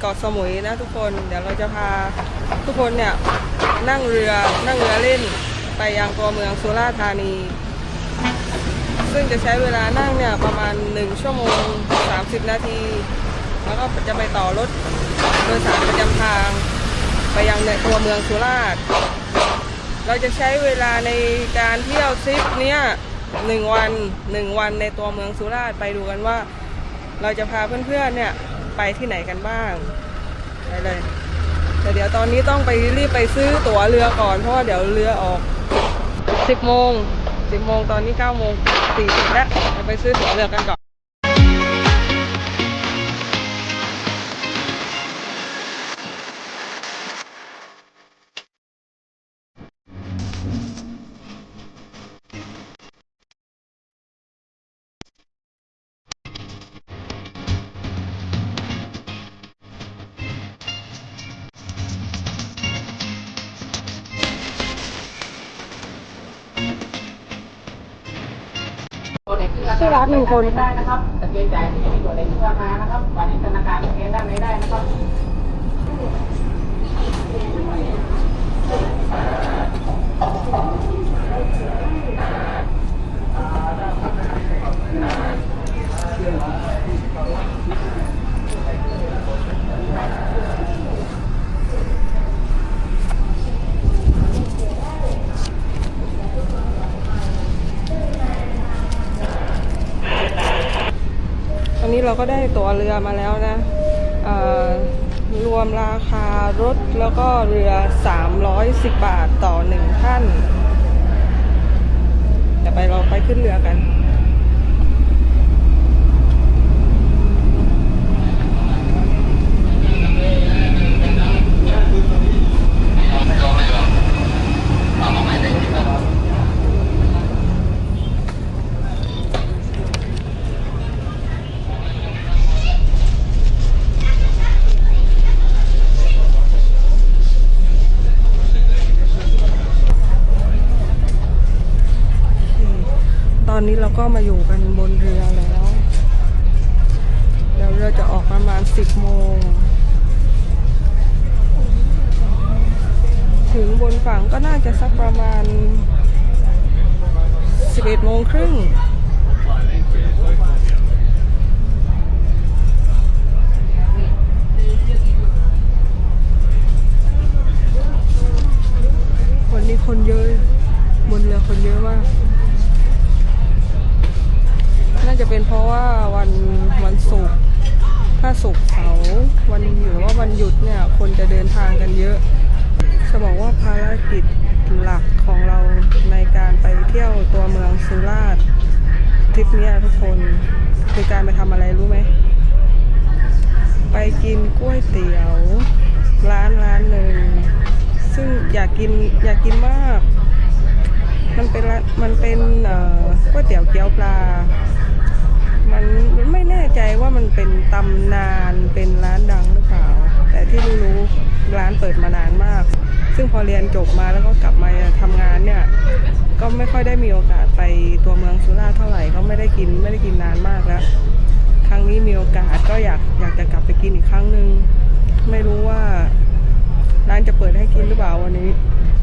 เกาะสมุยนะทุกคน เดี๋ยวเราจะพาทุกคนเนี่ยนั่งเรือนั่งเรือเล่นไปยังตัวเมืองสุราษฎร์ธานี ซึ่งจะใช้เวลานั่งเนี่ยประมาณ 1 ชั่วโมง 30 นาที แล้วก็จะไปต่อรถโดยสารประจำทาง ไปยังในตัวเมืองสุราษฎร์ เราจะใช้เวลาในการเที่ยวทริปเนี้ยหนึ่งวันหนึ่งวันในตัวเมืองสุราษฎร์ไปดูกันว่า เราจะพาเพื่อนๆเนี่ย ไปที่ไหนกันบ้างไปเลยแต่เดี๋ยวตอนนี้ต้องไปรีบไปซื้อตั๋วเรือก่อนเพราะว่าเดี๋ยวเรือออก 10โมง10โมงตอนนี้9โมง40แล้วเดี๋ยวไปซื้อตั๋วเรือกันก่อน ชื่อร้านหนึ่งคนได้นะครับแต่เกรงใจที่จะมีตัวเลขที่ว่ามานะครับวันนี้ธนาคารเองด้านไหนได้นะครับ นี้เราก็ได้ตั๋วเรือมาแล้วนะรวมราคารถแล้วก็เรือ 310 บาทต่อหนึ่งท่านเดี๋ยวไปเราไปขึ้นเรือกัน ต อนนี้เราก็มาอยู่กันบนเรือแล้วเดี๋ยวเรือจะออกประมาณ10โมง ถึงบนฝั่งก็น่าจะสักประมาณ11โมงครึ่งวันนี้คนเยอะ บนเรือคนเยอะมาก จะเป็นเพราะว่าวันวันศุกร์ถ้าศุกร์เสาร์วันหรือว่าวันหยุดเนี่ยคนจะเดินทางกันเยอะจะบอกว่าภารกิจหลักของเราในการไปเที่ยวตัวเมืองสุราษฎร์ทริปเนี้ยทุกคนคือการไปทำอะไรรู้ไหม ไปกินก๋วยเตี๋ยว ร้านร้านหนึ่งซึ่งอยากกินอยากกินมาก มันเป็นมันเป็นก๋วยเตี๋ยวเกี๊ยวปลา มันไม่แน่ใจว่ามันเป็นตำนานเป็นร้านดังหรือเปล่า แต่ที่รู้ๆร้านเปิดมานานมาก ซึ่งพอเรียนจบมาแล้วก็กลับมาทำงานเนี่ย ก็ไม่ค่อยได้มีโอกาสไปตัวเมืองสุราษฎร์เท่าไหร่ก็ไม่ได้กินไม่ได้กินนานมากแล้ว ครั้งนี้มีโอกาสก็อยากอยากจะกลับไปกินอีกครั้งหนึ่งไม่รู้ว่าร้านจะเปิดให้กินหรือเปล่าวันนี้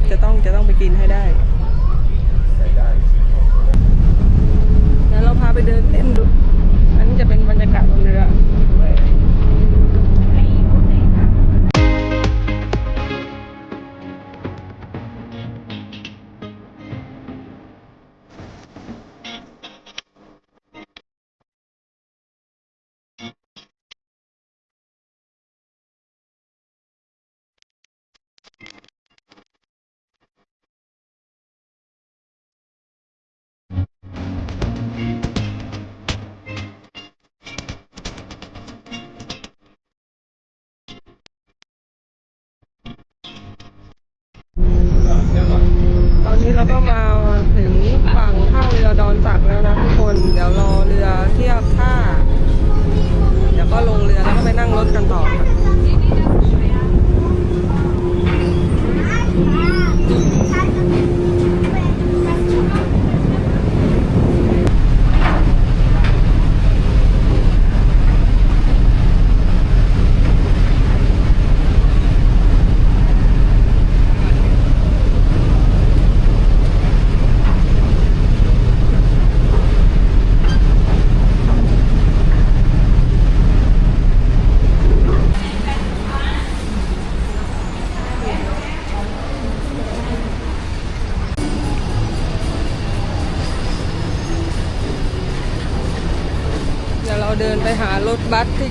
จะต้องจะต้องไปกินให้ได้งั้นเราพาไปเดินเล่นดู อันนี้จะเป็นบรรยากาศบนเรือ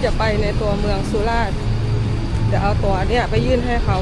จะไปในตัวเมืองสุราษฎร์เดี๋ยวเอาตัวเนี่ยไปยื่นให้เขา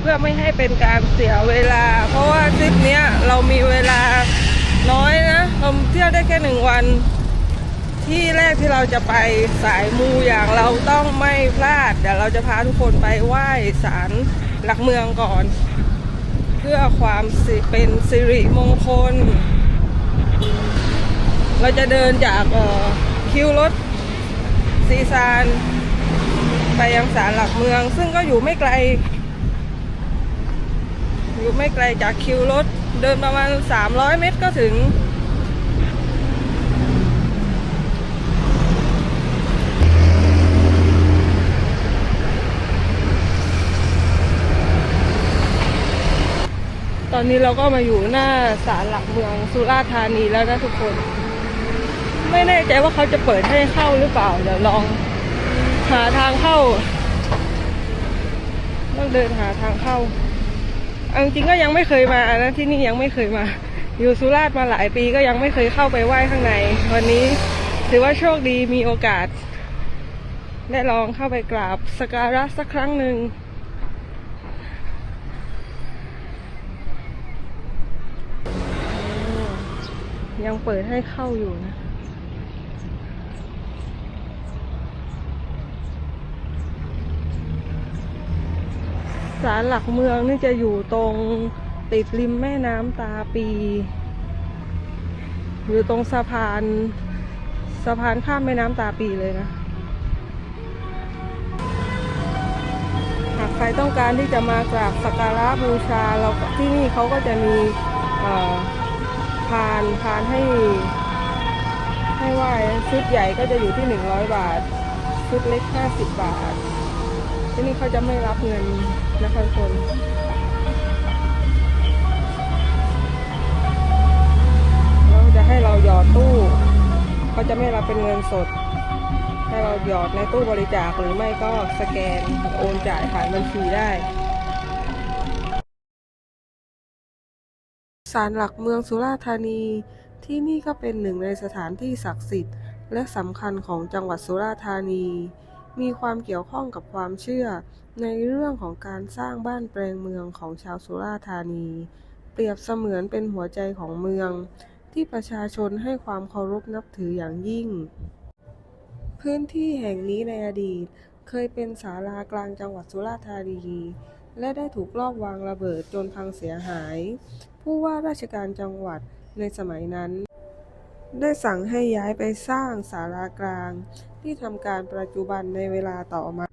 เพื่อไม่ให้เป็นการเสียเวลา เพราะว่าทริปนี้เรามีเวลาน้อยนะเราเที่ยวได้แค่หนึ่งวัน ที่แรกที่เราจะไปสายมูอย่างเราต้องไม่พลาดเดี๋ยวเราจะพาทุกคนไปไหว้ศาลหลักเมืองก่อน เพื่อความเป็นสิริมงคล เราจะเดินจากคิวรถซีซานไปยังศาลหลักเมือง ซึ่งก็อยู่ไม่ไกล อยู่ไม่ไกลจากคิวรถ เดินประมาณ 300 เมตรก็ถึง ตอนนี้เราก็มาอยู่หน้าศาลหลักเมืองสุราษฎร์ธานีแล้วนะทุกคน ไม่แน่ใจว่าเขาจะเปิดให้เข้าหรือเปล่า เดี๋ยวลองหาทางเข้า ต้องเดินหาทางเข้า เอาจริงก็ยังไม่เคยมานะที่นี่ยังไม่เคยมา อยู่สุราษฎร์มาหลายปีก็ยังไม่เคยเข้าไปไหว้ข้างใน วันนี้ถือว่าโชคดีมีโอกาส ได้ลองเข้าไปกราบสักการะสักครั้งหนึ่งยังเปิดให้เข้าอยู่นะ ศาลหลักเมืองนี่จะอยู่ตรงติดริมแม่น้ำตาปี อยู่ตรงสะพานสะพานข้ามแม่น้ำตาปีเลยนะ หากใครต้องการที่จะมากราบสักการะบูชาเราที่นี่เขาก็จะมีเอ่อพานพานให้ให้ไหว้ชุดใหญ่ก็จะอยู่ที่หนึ่งร้อยบาท ชุดเล็กห้าสิบบาท ที่นี่เขาจะไม่รับเงินนะคะทุกคนแล้วจะให้เราหยอดตู้เขาจะไม่รับเป็นเงินสด ให้เราหยอดในตู้บริจาคหรือไม่ก็สแกนโอนจ่ายผ่านบัญชีได้ศาลหลักเมืองสุราษฎร์ธานี ที่นี่ก็เป็นหนึ่งในสถานที่ศักดิ์สิทธิ์ และสำคัญของจังหวัดสุราษฎร์ธานี มีความเกี่ยวข้องกับความเชื่อ ในเรื่องของการสร้างบ้านแปลงเมืองของชาวสุราษฎร์ธานี เปรียบเสมือนเป็นหัวใจของเมือง ที่ประชาชนให้ความเคารพนับถืออย่างยิ่ง พื้นที่แห่งนี้ในอดีต เคยเป็นศาลากลางจังหวัดสุราษฎร์ธานีและได้ถูกลอบวางระเบิดจนพังเสียหาย ผู้ว่าราชการจังหวัดในสมัยนั้น ได้สั่งให้ย้ายไปสร้างศาลากลาง ที่ทำการปัจจุบันในเวลาต่อมา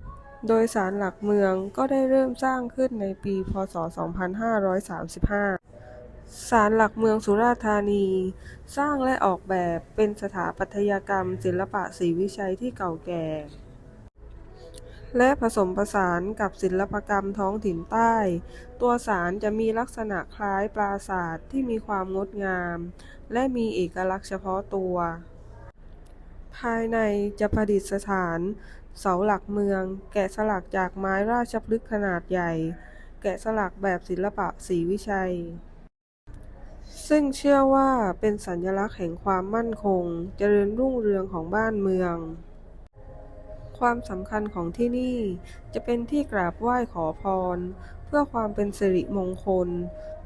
โดยศาลหลักเมืองก็ได้เริ่มสร้างขึ้นในปี พ.ศ.2535 ศาลหลักเมืองสุราษฎร์ธานี สร้างและออกแบบเป็นสถาปัตยกรรม ศิลปะศรีวิชัยที่เก่าแก่ และผสมผสานกับศิลปกรรมท้องถิ่นใต้ ตัวศาลจะมีลักษณะคล้ายปราสาทที่มีความงดงาม และมีเอกลักษณ์เฉพาะตัว ภายในจะประดิษฐานเสาหลักเมือง แกะสลักจากไม้ราชพฤกษ์ขนาดใหญ่ แกะสลักแบบศิลปะศรีวิชัย ซึ่งเชื่อว่าเป็นสัญลักษณ์แห่งความมั่นคง เจริญรุ่งเรืองของบ้านเมือง ความสำคัญของที่นี่ จะเป็นที่กราบไหว้ขอพร เพื่อความเป็นสิริมงคล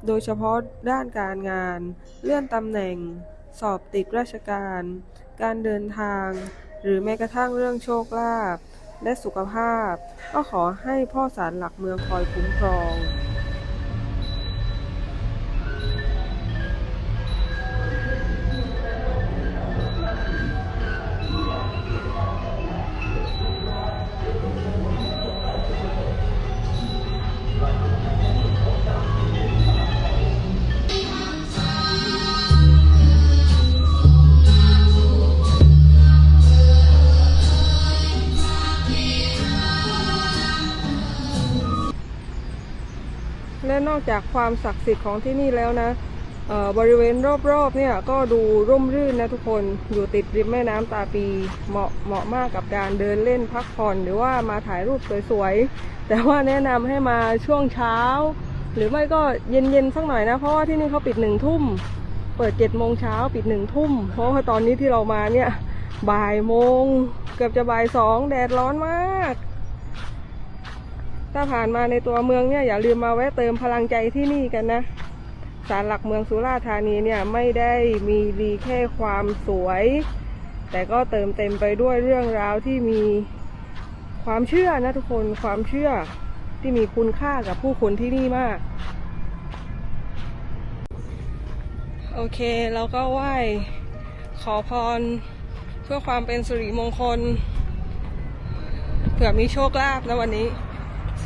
โดยเฉพาะด้านการงาน เลื่อนตำแหน่ง สอบติดราชการ การเดินทาง หรือแม้กระทั่งเรื่องโชคลาภและสุขภาพ ก็ขอให้พ่อศาลหลักเมืองคอยคุ้มครอง และนอกจากความศักดิ์สิทธิ์ของที่นี่แล้วนะบริเวณรอบๆเนี่ยก็ดูร่มรื่นนะทุกคนอยู่ติดริมแม่น้ำตาปีเหมาะเหมาะมากกับการเดินเล่นพักผ่อนหรือว่ามาถ่ายรูปสวยๆ แต่ว่าแนะนำให้มาช่วงเช้า หรือไม่ก็เย็นๆสักหน่อยนะ เพราะว่าที่นี่เขาปิดหนึ่งทุ่ม เปิดเจ็ดโมงเช้าปิดหนึ่งทุ่ม เพราะว่าตอนนี้ที่เรามาเนี่ยบ่ายโมง เกือบจะบ่ายสองแดดร้อนมาก ถ้าผ่านมาในตัวเมืองเนี่ยอย่าลืมมาแวะเติมพลังใจที่นี่กันนะศาลหลักเมืองสุราษฎร์ธานีเนี่ยไม่ได้มีดีแค่ความสวย แต่ก็เติมเต็มไปด้วยเรื่องราวที่มีความเชื่อนะทุกคนความเชื่อที่มีคุณค่ากับผู้คนที่นี่มาก โอเคเราก็ไหว้ขอพรเพื่อความเป็นสิริมงคลเผื่อมีโชคลาภนะวันนี้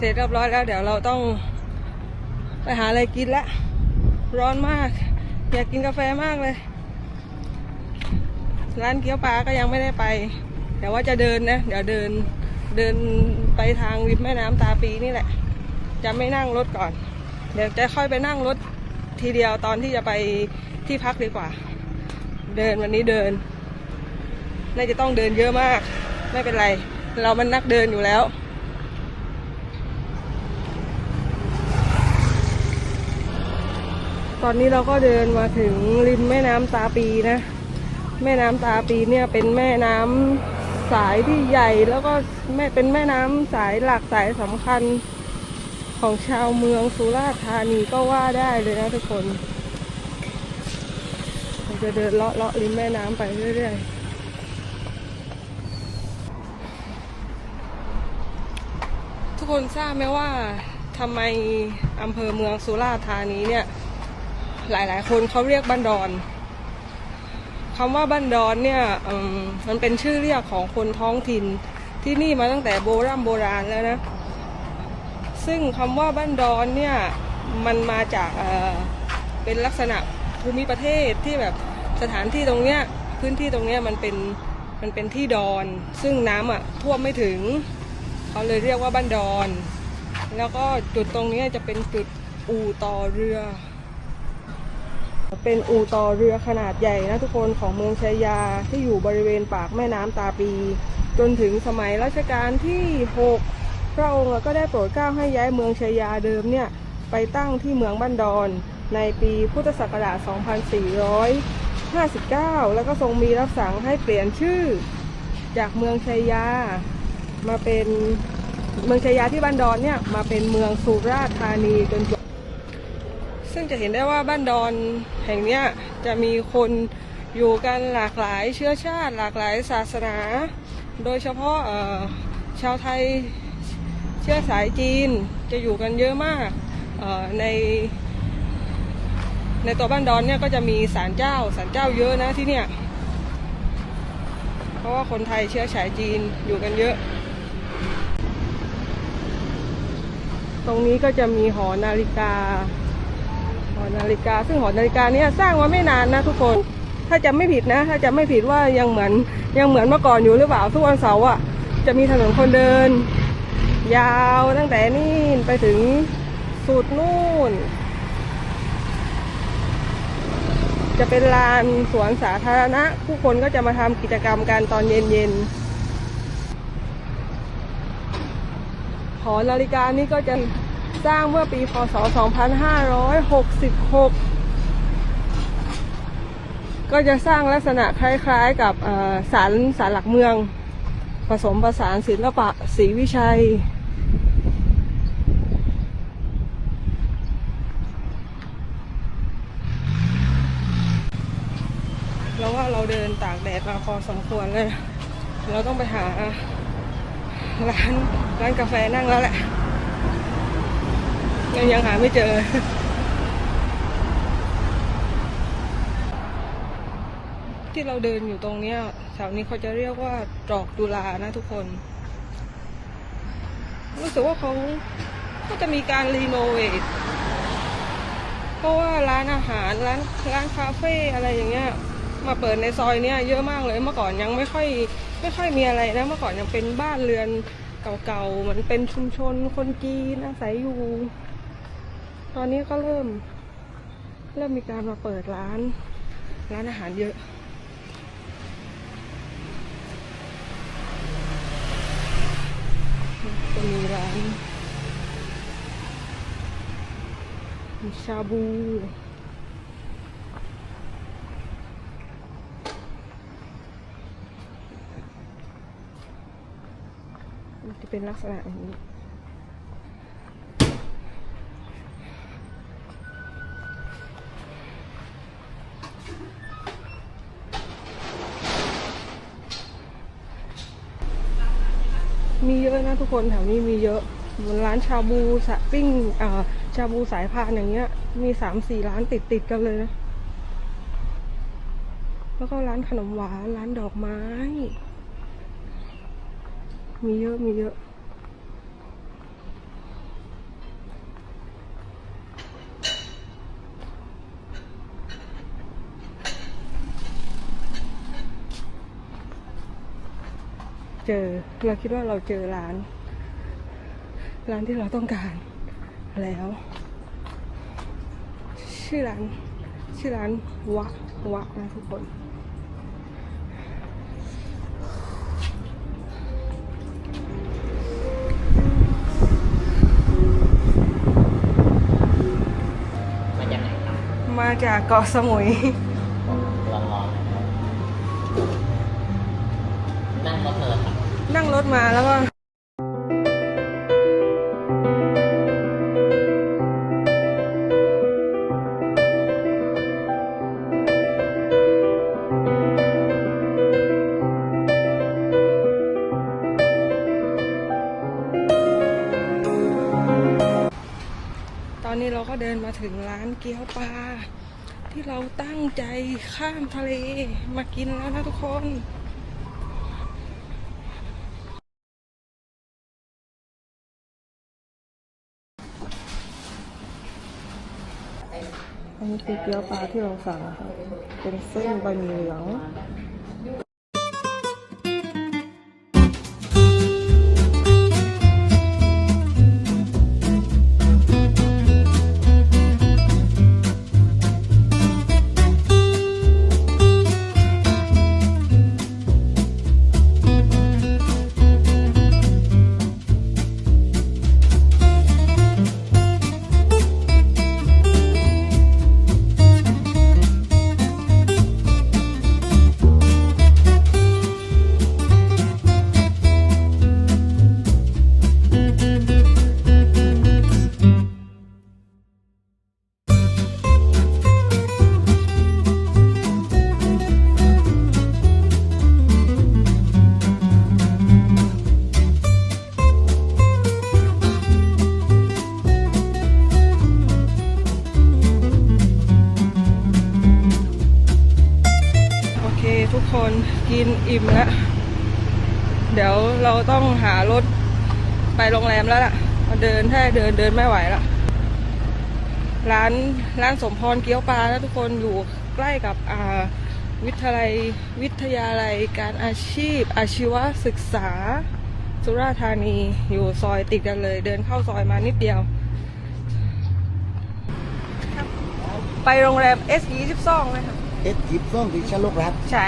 เสร็จเรียบร้อยแล้ว เดี๋ยวเราต้องไปหาอะไรกินละ ร้อนมาก อยากกินกาแฟมากเลย ร้านเกี๊ยวปลาก็ยังไม่ได้ไปเดี๋ยวว่าจะเดินนะ เดี๋ยวเดินเดินไปทางริมแม่น้ำตาปีนี่แหละ จะไม่นั่งรถก่อน เดี๋ยวจะค่อยไปนั่งรถทีเดียวตอนที่จะไปที่พักดีกว่า เดินวันนี้เดิน น่าจะต้องเดินเยอะมาก ไม่เป็นไร เรามันนักเดินอยู่แล้ว ตอนนี้เราก็เดินมาถึงริมแม่น้ำตาปีนะ แม่น้ำตาปีเนี่ยเป็นแม่น้ำสายที่ใหญ่แล้วก็แม่เป็นแม่น้ำสายหลักสายสำคัญของชาวเมืองสุราษฎร์ธานีก็ว่าได้เลยนะทุกคนเราจะเดินเลาะเลาะริมแม่น้ำไปเรื่อยๆทุกคนทราบไหมว่าทำไมอำเภอเมืองสุราษฎร์ธานีเนี่ย หลายๆ คนเขาเรียกบ้านดอนคำว่าบ้านดอนเนี่ยมมันเป็นชื่อเรียกของคนท้องถิ่นที่นี่มาตั้งแต่โบราณโบราณแล้วนะ ซึ่งคำว่าบ้านดอนเนี่ยมันมาจากเเป็นลักษณะภูมิประเทศที่แบบสถานที่ตรงเนี้ยพื้นที่ตรงเนี้ยมันเป็นมันเป็นที่ดอน ซึ่งน้ำอะท่วมไม่ถึง เขาเลยเรียกว่าบ้านดอน แล้วก็จุดตรงเนี้ยจะเป็นจุดอู่ต่อเรือ เป็นอู่ต่อเรือขนาดใหญ่นะทุกคนของเมืองชัยยาที่อยู่บริเวณปากแม่น้ำตาปี จนถึงสมัยรัชกาลที่ 6 พระองค์ก็ได้โปรดเกล้าให้ย้ายเมืองชัยยาเดิมเนี่ยไปตั้งที่เมืองบ้านดอนในปีพุทธศักราช 2459 แล้วก็ทรงมีรับสั่งให้เปลี่ยนชื่อ จากเมืองชัยยามาเป็นเมืองชัยยาที่บ้านดอนเนี่ยมาเป็นเมืองสุราษฎร์ธานีจนจบ ซึ่งจะเห็นได้ว่าบ้านดอนแห่งนี้จะมีคนอยู่กันหลากหลายเชื้อชาติ หลากหลายศาสนา โดยเฉพาะชาวไทยเชื้อสายจีนจะอยู่กันเยอะมากในในตัวบ้านดอนเนี่ยก็จะมีศาลเจ้าศาลเจ้าเยอะนะที่เนี่ยเพราะว่าคนไทยเชื้อสายจีนอยู่กันเยอะ ตรงนี้ก็จะมีหอนาฬิกา อนาฬิกา ซึ่งหอนาฬิกาเนี่ยสร้างมาไม่นานนะทุกคน ถ้าจำไม่ผิดนะ ถ้าจำไม่ผิดว่ายังเหมือนยังเหมือนเมื่อก่อนอยู่หรือเปล่าทุกวันเสาร์อะจะมีถนนคนเดิน ยาวตั้งแต่นี่ไปถึงสุดนู่น จะเป็นลานสวนสาธารณะ ผู้คนก็จะมาทำกิจกรรมกันตอนเย็นๆหอนาฬิกานี่ก็จะ สร้างเมื่อปีพศ 2566 ก็จะสร้างลักษณะคล้ายๆกับศาลศาลหลักเมือง ผสมผสานศิลปะศรีวิชัยแล้วว่าเราเดินตากแดดมาพอสมควรเลย เราต้องไปหาร้านร้านกาแฟนั่งแล้วแหละ ยังยังหาไม่เจอ ที่เราเดินอยู่ตรงเนี้ยแถวนี้เขาจะเรียกว่าตรอกดุลานะทุกคน รู้สึกว่าเขาก็จะมีการรีโนเวทเพราะว่าร้านอาหารร้านร้านคาเฟ่อะไรอย่างเงี้ยมาเปิดในซอยเนี้ยเยอะมากเลยเมื่อก่อนยังไม่ค่อย ไม่ค่อยมีอะไรนะเมื่อก่อนยังเป็นบ้านเรือนเก่าๆเหมือนเป็นชุมชนคนจีนอาศัยอยู่ ตอนนี้ก็เริ่ม เริ่มมีการมาเปิดร้าน ร้านอาหารเยอะ จะมีร้านมีชาบูจะเป็นลักษณะอย่างนี้ มีเยอะนะทุกคนแถวนี้มีเยอะเหมือนร้านชาบูสะปิ้งอ่าชาบูสายพานอย่างเงี้ย มีสามสี่ร้านติดติดกันเลยนะแล้วก็ร้านขนมหวานร้านดอกไม้ มีเยอะมีเยอะ เจอ เราคิดว่าเราเจอร้าน ร้านที่เราต้องการแล้ว ชื่อร้าน ชื่อร้านวะวะนะทุกคนมาจากไหนครับมาจากเกาะสมุย ลองลองนั่งรถเลยครับ นั่งร ถมาแล้วก็ตอนนี้เราก็เดินมาถึงร้านเกี๊ยวปลาที่เราตั้งใจข้ามทะเลมากินแล้วนะทุกคน อันนี้คือเกี๊ยวปลาที่เราสั่งค่ะเป็นเส้นบะหมี่เหลือง เดินถ้าเดินเดินไม่ไหวละร้านร้านสมพรเกี๊ยวปลานะทุกคนอยู่ใกล้กับอ่าวิทยาลัยวิทยาลัยการอาชีพ อาชีวศึกษา สุราษฎร์ธานีอยู่ซอยติดกันเลย เดินเข้าซอยมานิดเดียว ไปโรงแรม S 2 2เลยค่ะเอ็ดยิบซ่องที่ชะโลกรัฐใช่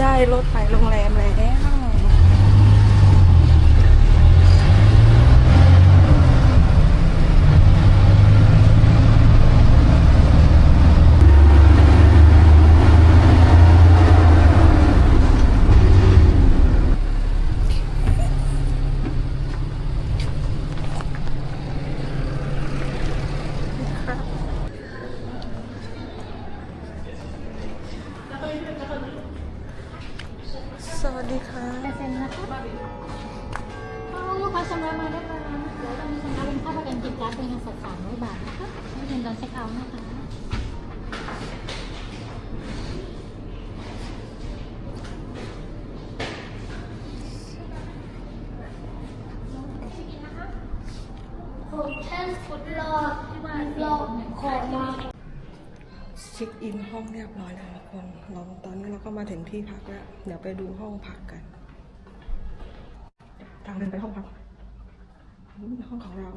ได้รถไปโรงแรมแล้ว สวัสดีค่ะ เปอร์เซ็นต์นะคะเอาลูกค้าชำระมาเรียบร้อยแล้วนะคะเดี๋ยวเรามีชำระเป็นค่าประกันกิจการเป็นเงินสด300บาทนะคะไม่เงินตอนเช็คเอาท์นะคะ ผมแค่ทดลองมาลอขอมาเช็คอินห้องเรียบร้อยแล้วทุกคนเราตอนนี้เราก็มาถึงที่พักแล้ว เดี๋ยวไปดูห้องพักกัน ทางเดินไปห้องพักห้องของเรา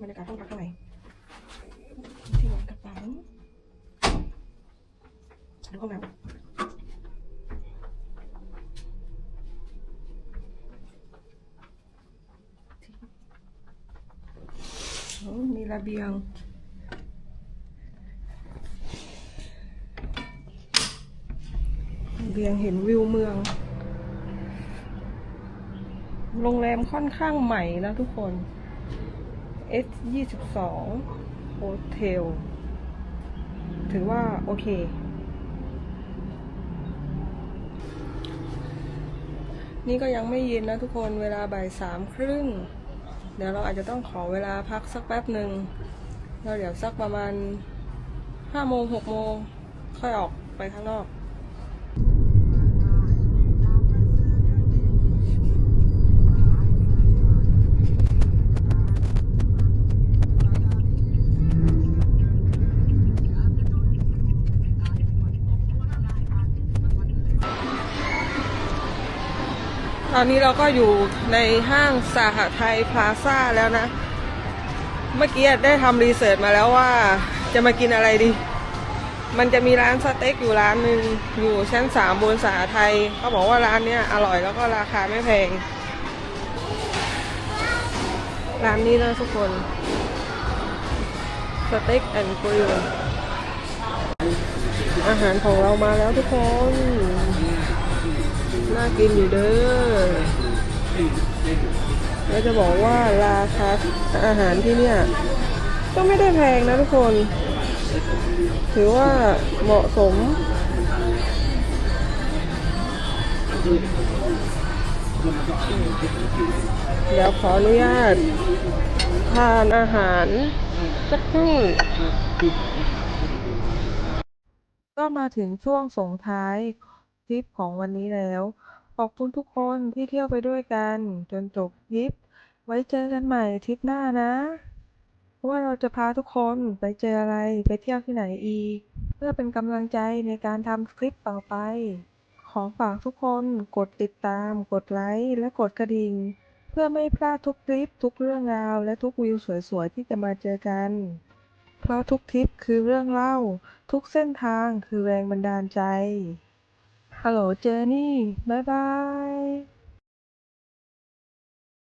บรรยากาศห้องพักข้างในที่วางกระเป๋าดูห้องน้ำโอ้มีระ เบียง เบียงเห็นวิวเมือง โรงแรมค่อนข้างใหม่นะทุกคน S 2 2โฮเทลถือว่าโอเค นี่ก็ยังไม่เย็นนะทุกคนเวลาบ่ายสามครึ่ง เดี๋ยวเราอาจจะต้องขอเวลาพักสักแป๊บหนึ่งเราเดี๋ยวสักประมาณห้าโมงหกโมงค่อยออกไปข้างนอก ตอนนี้เราก็อยู่ในห้างสาหไทยพลาซ่าแล้วนะ เมื่อกี้ได้ทำรีเสิร์ชมาแล้วว่าจะมากินอะไรดี มันจะมีร้านสเต็กอยู่ร้านหนึ่งอยู่ชั้นสามบนสหไทยเขาบอกว่าร้านเนี้ยอร่อยแล้วก็ราคาไม่แพง ร้านนี้นะทุกคนสเต็กแอนด์กริลอาหารของเรามาแล้วทุกคน น่ากินอยู่เด้อแล้วจะบอกว่าราคาอาหารที่เนี่ย ก็ไม่ได้แพงนะทุกคน ถือว่าเหมาะสม เดี๋ยวขออนุญาต ทานอาหารสักครู่ก็มาถึงช่วงส่งท้าย ทริปของวันนี้แล้ว ขอบคุณทุกคนที่เที่ยวไปด้วยกัน จนจบทริป ไว้เจอกันใหม่ทริปหน้านะ ว่าเราจะพาทุกคนไปเจออะไรไปเที่ยวที่ไหนอีก เพื่อเป็นกำลังใจในการทำคลิปต่อไป ขอฝากทุกคนกดติดตาม กดไลค์และกดกระดิ่งเพื่อไม่พลาดทุกคลิปทุกเรื่องราว และทุกวิวสวยๆที่จะมาเจอกัน เพราะทุกทริปคือเรื่องเล่า ทุกเส้นทางคือแรงบันดาลใจ ฮัลโหลเจอนี่ บ๊ายบาย